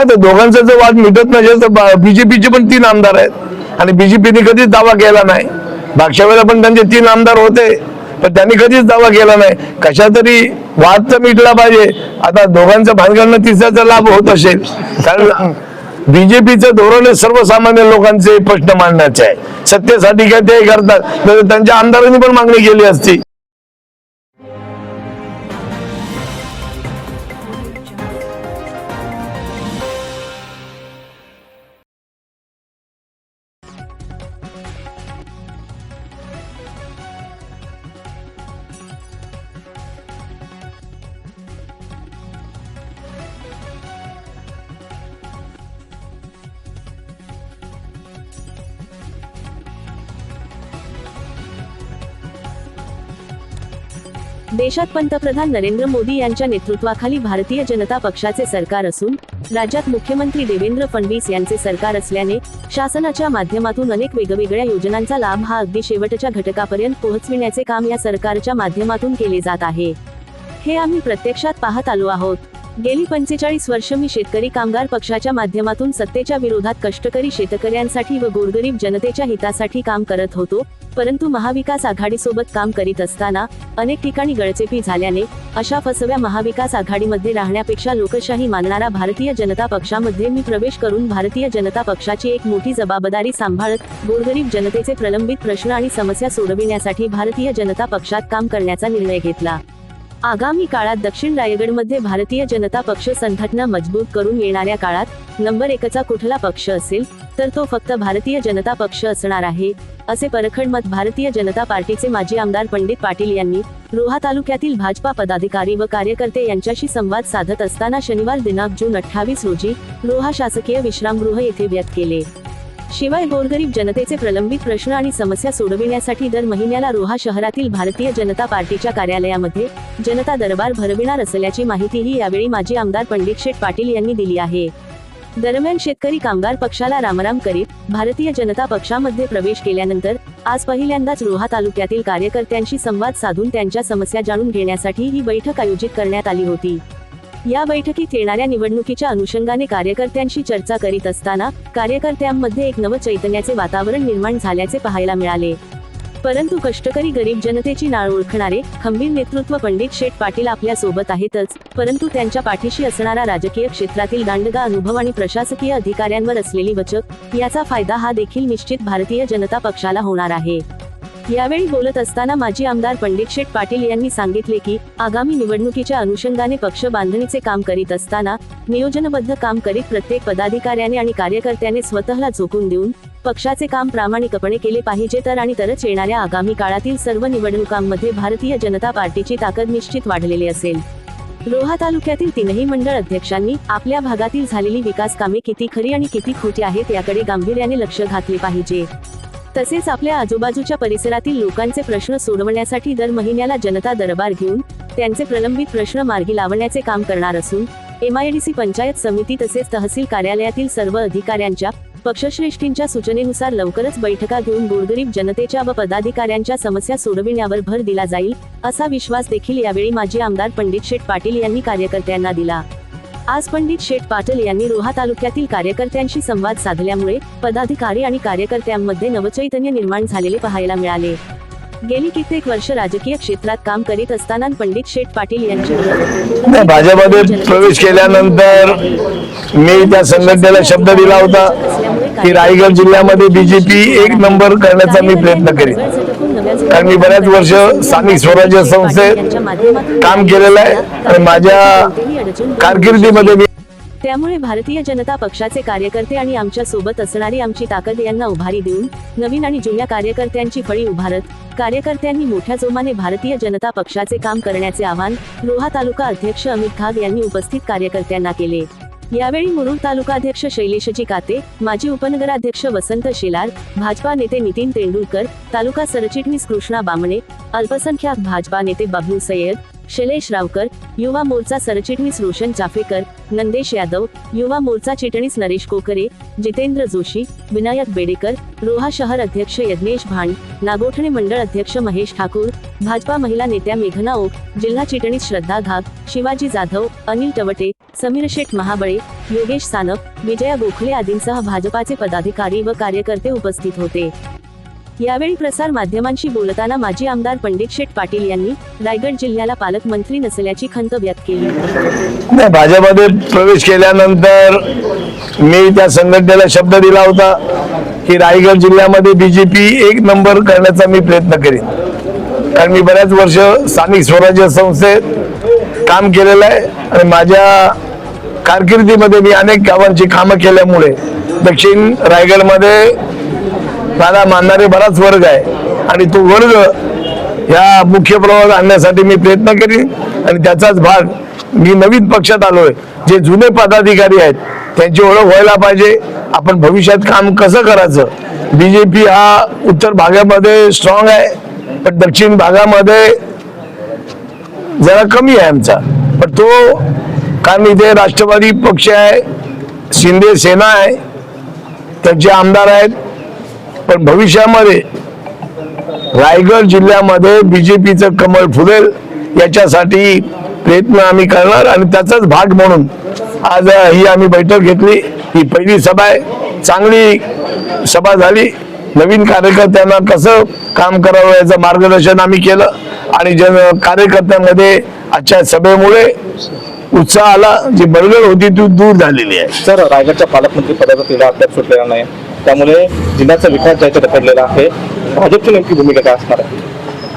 आता दोघांचा जर वाद मिटत नसेल तर बीजेपीचे पण तीन आमदार आहेत. आणि बीजेपीने कधीच दावा केला नाही. मागच्या वेळेला पण त्यांचे तीन आमदार होते पण त्यांनी कधीच दावा केला नाही. कशा तरी वाद तर मिटला पाहिजे. आता दोघांचं भानगडनं तिसऱ्याचा लाभ होत असेल. कारण बीजेपीचं धोरण हे सर्वसामान्य लोकांचे प्रश्न मांडण्याचे आहे. सत्तेसाठी काय ते करतात. तर त्यांच्या आमदारांनी पण मागणी केली असती. देशात पंतप्रधान नरेंद्र मोदी यांच्या नेतृत्वाखाली भारतीय जनता पक्षाचे सरकार असून राज्यात मुख्यमंत्री देवेंद्र फडणवीस यांचे सरकार असल्याने शासनाच्या माध्यमातून अनेक वेगवेगळ्या योजनांचा लाभ हा अगदी शेवटच्या घटकापर्यंत पोहोचविण्याचे काम या सरकारच्या माध्यमातून केले जात आहे. हे आम्ही प्रत्यक्षात पाहत आलो आहोत. गेली पंचेचाळीस वर्ष मी शेतकरी कामगार पक्षाच्या माध्यमातून सत्तेच्या विरोधात कष्टकरी शेतकऱ्यांसाठी व गोरगरीब जनतेच्या हितासाठी काम करत होतो परंतु महाविकास आघाडीसोबत काम करीत असताना अनेक ठिकाणी गळचेपी झाल्याने अशा फसव्या महाविकास आघाडीमध्ये राहण्यापेक्षा लोकशाही मानणारा भारतीय जनता पक्षामध्ये मी प्रवेश करून भारतीय जनता पक्षाची एक मोठी जबाबदारी सांभाळत गोरगरीब जनतेचे प्रलंबित प्रश्न आणि समस्या सोडविण्यासाठी भारतीय जनता पक्षात काम करण्याचा निर्णय घेतला. आगामी काळात दक्षिण रायगडमध्ये भारतीय जनता पक्ष संघटना मजबूत करून येणाऱ्या काळात नंबर एकचा कुठला पक्ष असेल तर तो फक्त भारतीय जनता पक्ष असणार आहे असे परखड मत भारतीय जनता पार्टीचे माजी आमदार पंडित पाटील यांनी रोहा तालुक्यातील भाजपा पदाधिकारी व कार्यकर्ते यांच्याशी संवाद साधत असताना शनिवार दिनांक जून अठ्ठावीस रोजी रोहा शासकीय विश्रामगृह येथे व्यक्त केले. शिवाय गोरगरीब जनतेचे प्रलंबित प्रश्न आणि समस्या सोडविण्यासाठी दर महिन्याला रोहा शहरातील भारतीय जनता पार्टीच्या कार्यालयामध्ये जनता दरबार भरविणार असल्याची माहितीही यावेळी माजी आमदार पंडित शेठ पाटील यांनी दिली आहे. दरम्यान शेतकरी कामगार पक्षाला रामराम करीत भारतीय जनता पक्षामध्ये प्रवेश केल्यानंतर आज पहिल्यांदाच रोहा तालुक्यातील कार्यकर्त्यांशी संवाद साधून त्यांच्या समस्या जाणून घेण्यासाठी ही बैठक आयोजित करण्यात आली होती. या बैठकीत येणाऱ्या निवडणुकीच्या अनुषंगाने कार्यकर्त्यांशी चर्चा करीत असताना कार्यकर्त्यांमध्ये एक नव चैतन्याचे वातावरण निर्माण झाल्याचे पाहायला मिळाले. परंतु कष्टकरी गरीब जनतेची नाळ ओळखणारे खंबीर नेतृत्व पंडित शेठ पाटील आपल्यासोबत आहेतच परंतु त्यांच्या पाठीशी असणारा राजकीय क्षेत्रातील दांडगा अनुभव आणि प्रशासकीय अधिकाऱ्यांवर असलेली वचक याचा फायदा हा देखील निश्चित भारतीय जनता पक्षाला होणार आहे. यावेळी बोलत असताना माजी आमदार पंडित शेठ पाटील यांनी सांगितले की आगामी निवडणुकीच्या अनुषंगाने पक्ष बांधणीचे काम करीत असताना नियोजनबद्ध काम करीत प्रत्येक पदाधिकाऱ्याने आणि कार्यकर्त्याने स्वतःला झोकून देऊन पक्षाचे काम प्रामाणिकपणे केले पाहिजे तर आणि तरच येणाऱ्या आगामी काळातील सर्व निवडणुकांमध्ये भारतीय जनता पार्टीची ताकद निश्चित वाढलेली असेल. रोहा तालुक्यातील तीनही मंडळ अध्यक्षांनी आपल्या भागातील झालेली विकास कामे किती खरी आणि किती खोटी आहेत याकडे गांभीर्याने लक्ष घातले पाहिजे. तसेच आपल्या आजूबाजूच्या परिसरातील लोकांचे प्रश्न सोडवण्यासाठी दर महिन्याला जनता दरबार घेऊन त्यांचे प्रलंबित प्रश्न मार्गी लावण्याचे काम करणार असून एमआयडीसी पंचायत समिती तसेच तहसील कार्यालयातील सर्व अधिकाऱ्यांच्या पक्षश्रेष्ठींच्या सूचनेनुसार लवकरच बैठका घेऊन गोरगरीब जनतेच्या व पदाधिकाऱ्यांच्या समस्या सोडविण्यावर भर दिला जाईल असा विश्वास देखील यावेळी माजी आमदार पंडित शेठ पाटील यांनी कार्यकर्त्यांना दिला. आज पंडित शेठ पाटील यांनी रोहा तालुक्यातील कार्यकर्त्यांशी संवाद साधल्यामुळे पदाधिकारी आणि कार्यकर्त्यांमध्ये नवचैतन्य निर्माण झालेले पाहायला मिळाले. गेली कित्येक वर्ष राजकीय क्षेत्रात काम करीत असताना पंडित शेठ पाटील यांची भाजपमध्ये प्रवेश केल्यानंतर मी त्या संघटनेला शब्द दिला होता की रायगड जिल्ह्यामध्ये बीजेपी एक नंबर करण्याचा मी प्रयत्न करेन. कारण मी बऱ्याच वर्ष स्थानिक स्वराज्य संस्थेत काम केलेलं आहे. आणि माझ्या कारकिर्दीमध्ये मी त्यामुळे भारतीय जनता पक्षाचे कार्यकर्ते आणि आमच्यासोबत असणारी आमची ताकद यांना उभारी देऊन नवीन आणि जुन्या कार्यकर्त्यांची फळी उभारत कार्यकर्त्यांनी मोठ्या जोमाने भारतीय जनता पक्षाचे काम करण्याचे आवाहन रोहा तालुका अध्यक्ष अमित खाग यांनी उपस्थित कार्यकर्त्यांना केले. यावेळी मुरुड तालुकाध्यक्ष शैलेशजी काते माजी उपनगराध्यक्ष वसंत शेलार भाजपा नेते नितीन तेंडुलकर तालुका सरचिटणीस कृष्णा बामणे अल्पसंख्याक भाजपा नेते बबलू सय्यद शैलेश रावकर युवा मोर्चा सरचिटणीस रोशन चाफेकर नंदेश यादव युवा मोर्चा चिटणीस नरेश कोकरे जितेंद्र जोशी विनायक बेडेकर रोहा शहर अध्यक्ष यज्ञेश भांड नागोठणे मंडळ अध्यक्ष महेश ठाकूर भाजपा महिला नेत्या मेघना ओक जिल्हा चिटणीस श्रद्धा घाग शिवाजी जाधव अनिल टवटे समीर शेठ महाबळे योगेश सानप विजया गोखले आदींसह भाजपाचे पदाधिकारी व कार्यकर्ते उपस्थित होते. यावेळी प्रसार माध्यमांशी बोलताना माजी आमदार पंडित शेठ पाटील यांनी रायगड जिल्ह्याला पालकमंत्री नसल्याची खंत व्यक्त केली. नाही भाजपमध्ये प्रवेश केल्यानंतर मी त्या संघटनेला शब्द दिला होता की रायगड जिल्ह्यामध्ये बीजेपी एक नंबर करण्याचा मी प्रयत्न करीन. कारण मी बऱ्याच वर्ष स्थानिक स्वराज्य संस्थेत काम केलेलं आहे आणि माझ्या कारकिर्दीमध्ये मी अनेक गावांची कामं केल्यामुळे दक्षिण रायगडमध्ये साधा मानणारे बराच वर्ग आहे. आणि तो वर्ग या मुख्य प्रवाहात आणण्यासाठी मी प्रयत्न करीन. आणि त्याचाच भाग मी नवीन पक्षात आलोय. जे जुने पदाधिकारी आहेत त्यांची ओळख व्हायला पाहिजे. आपण भविष्यात काम कसं करायचं? बीजेपी हा उत्तर भागामध्ये स्ट्रॉंग आहे. पण दक्षिण भागामध्ये जरा कमी आहे आमचा. पण तो कारण इथे राष्ट्रवादी पक्ष आहे शिंदे सेना आहे त्यांचे आमदार आहेत. पण भविष्यामध्ये रायगड जिल्ह्यामध्ये बीजेपीचं कमळ फुलेल याच्यासाठी प्रयत्न आम्ही करणार आणि त्याचाच भाग म्हणून आज ही आम्ही बैठक घेतली. ही पहिली सभा आहे. चांगली सभा झाली. नवीन कार्यकर्त्यांना कसं काम करावं याचं मार्गदर्शन आम्ही केलं आणि जन कार्यकर्त्यांमध्ये आजच्या सभेमुळे उत्साह आला जी बळगड होती ती दूर झालेली आहे. सर रायगडच्या पालकमंत्री पदाचा तिला अद्याप सुटलेला नाही. त्यामुळे जिल्ह्याचा विकास जायचा रखडलेला आहे भाजपची नेमकी भूमिका काय असणार आहे?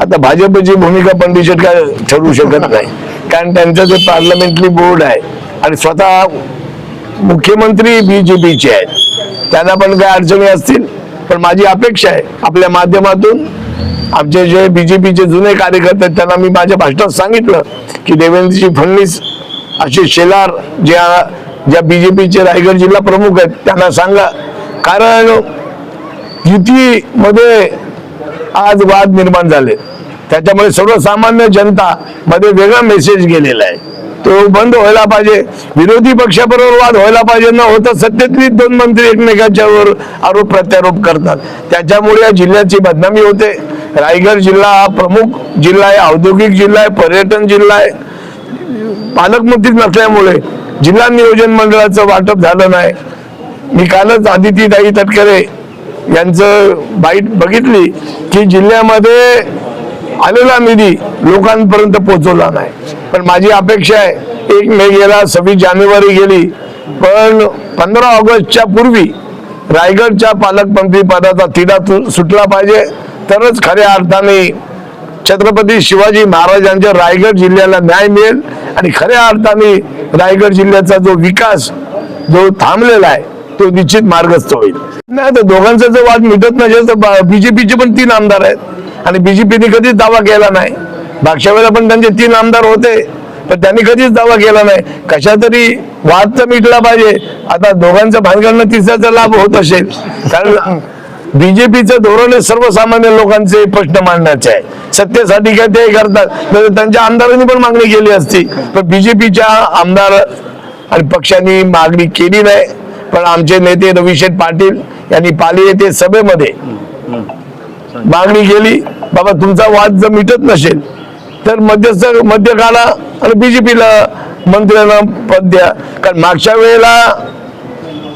आता भाजपची भूमिका पंडित काय ठरवू शकत नाही. कारण त्यांचं जे पार्लमेंटरी बोर्ड आहे आणि स्वतः मुख्यमंत्री बीजेपीचे आहेत. त्यांना पण काय अडचणी असतील पण माझी अपेक्षा आहे आपल्या माध्यमातून आमचे जे बीजेपीचे जुने कार्यकर्ते आहेत त्यांना मी माझ्या भाषणात सांगितलं की देवेंद्रजी फडणवीस असे शेलार ज्या ज्या बीजेपीचे रायगड जिल्हा प्रमुख आहेत त्यांना सांगा. कारण युतीमध्ये आज वाद निर्माण झाले. त्याच्यामुळे सर्वसामान्य जनता मध्ये वेगळा मेसेज गेलेला आहे. तो बंद व्हायला पाहिजे. विरोधी पक्षाबरोबर वाद व्हायला पाहिजे. न होता सत्तेतली दोन मंत्री एकमेकांच्यावर आरोप प्रत्यारोप करतात. त्याच्यामुळे या जिल्ह्याची बदनामी होते. रायगड जिल्हा हा प्रमुख जिल्हा आहे औद्योगिक जिल्हा आहे पर्यटन जिल्हा आहे. पालकमंत्री नसल्यामुळे जिल्हा नियोजन मंडळाचं वाटप झालं नाही. मी कालच आदितीताई तटकरे यांचं बाईट बघितली की जिल्ह्यामध्ये आलेला निधी लोकांपर्यंत पोहोचवला नाही. पण माझी अपेक्षा आहे एक मे गेला सव्वीस जानेवारी गेली पण पंधरा ऑगस्टच्या पूर्वी रायगडच्या पालकमंत्री पदाचा तिढा सुटला पाहिजे. तरच खऱ्या अर्थाने छत्रपती शिवाजी महाराजांच्या रायगड जिल्ह्याला न्याय मिळेल आणि खऱ्या अर्थाने रायगड जिल्ह्याचा जो विकास जो थांबलेला आहे तो निश्चित मार्गस्थ होईल. नाही तर दोघांचा जर वाद मिटत नसेल तर बीजेपीचे पण तीन आमदार आहेत. आणि बीजेपीने कधीच दावा केला नाही. मागच्या वेळेला पण त्यांचे तीन आमदार होते पण त्यांनी कधीच दावा केला नाही. कशा तरी वाद तर मिटला पाहिजे. आता दोघांचं भानगडनं तिसऱ्याचा लाभ होत असेल. कारण बीजेपीचं धोरण हे सर्वसामान्य लोकांचे प्रश्न मांडण्याचे आहे. सत्तेसाठी काय ते करतात. तर त्यांच्या आमदारांनी पण मागणी केली असती. पण बीजेपीच्या आमदार आणि पक्षांनी मागणी केली नाही. पण आमचे नेते रविशेठ पाटील यांनी पाली येथे सभेमध्ये मागणी केली बाबा तुमचा वाद जर मिटत नसेल तर मध्यस्थ मध्य काढा आणि बीजेपीला मंत्र्यांना पद द्या. कारण मागच्या वेळेला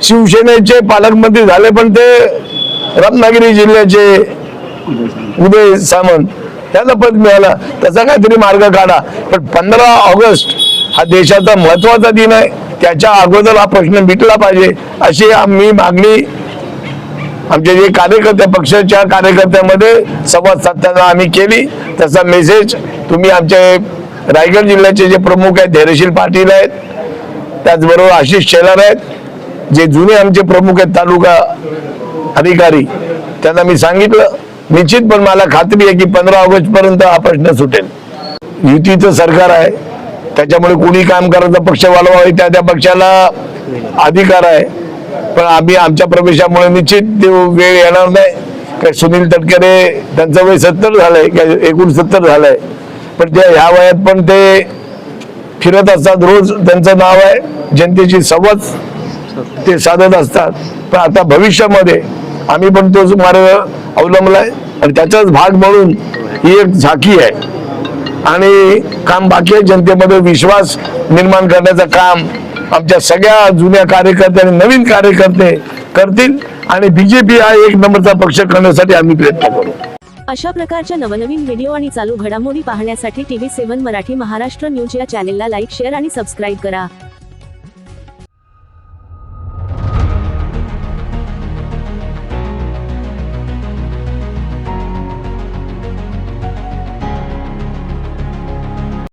शिवसेनेचे पालकमंत्री झाले पण ते रत्नागिरी जिल्ह्याचे उदय सामंत त्याला पद मिळाला. त्याचा काहीतरी मार्ग काढा. पण पंधरा ऑगस्ट हा देशाचा महत्त्वाचा दिन आहे. त्याच्या अगोदर हा प्रश्न मिटला पाहिजे अशी आम्ही मागणी आमचे जे कार्यकर्ते पक्षाच्या कार्यकर्त्यामध्ये संवाद साधताना आम्ही केली. तसा मेसेज तुम्ही आमचे रायगड जिल्ह्याचे जे प्रमुख आहेत धैर्यशील पाटील आहेत त्याचबरोबर आशिष शेलार आहेत जे जुने आमचे प्रमुख आहेत तालुका अधिकारी त्यांना मी सांगितलं. निश्चित पण मला खात्री आहे की पंधरा ऑगस्ट पर्यंत हा प्रश्न सुटेल. युतीचं सरकार आहे त्याच्यामुळे कुणी काम करायचा पक्ष वाढवावे त्या त्या पक्षाला अधिकार आहे. पण आम्ही आमच्या प्रवेशामुळे निश्चित वेळ येणार नाही. काय सुनील तटकरे त्यांचं वय सत्तर झालंय काय एकोणसत्तर झालंय. पण त्या ह्या वयात पण ते फिरत असतात रोज त्यांचं नाव आहे. जनतेची संवाद ते साधत असतात. पण आता भविष्यामध्ये आम्ही पण तोच मार्ग अवलंबलाय. आणि त्याचाच भाग म्हणून ही एक झाकी आहे. आणि काम बाकी आहे. जनतेमध्ये विश्वास निर्माण करण्याचं काम आमच्या सगळ्या जुन्या कार्यकर्ते आणि नवीन कार्यकर्ते करतील. आणि बीजेपी हा एक नंबरचा पक्ष करण्यासाठी आम्ही प्रयत्न करू. अशा प्रकारच्या नवनवीन व्हिडिओ आणि चालू घडामोडी पाहण्यासाठी TV seven Marathi Maharashtra news या चॅनेलला लाईक शेअर आणि सबस्क्राईब करा.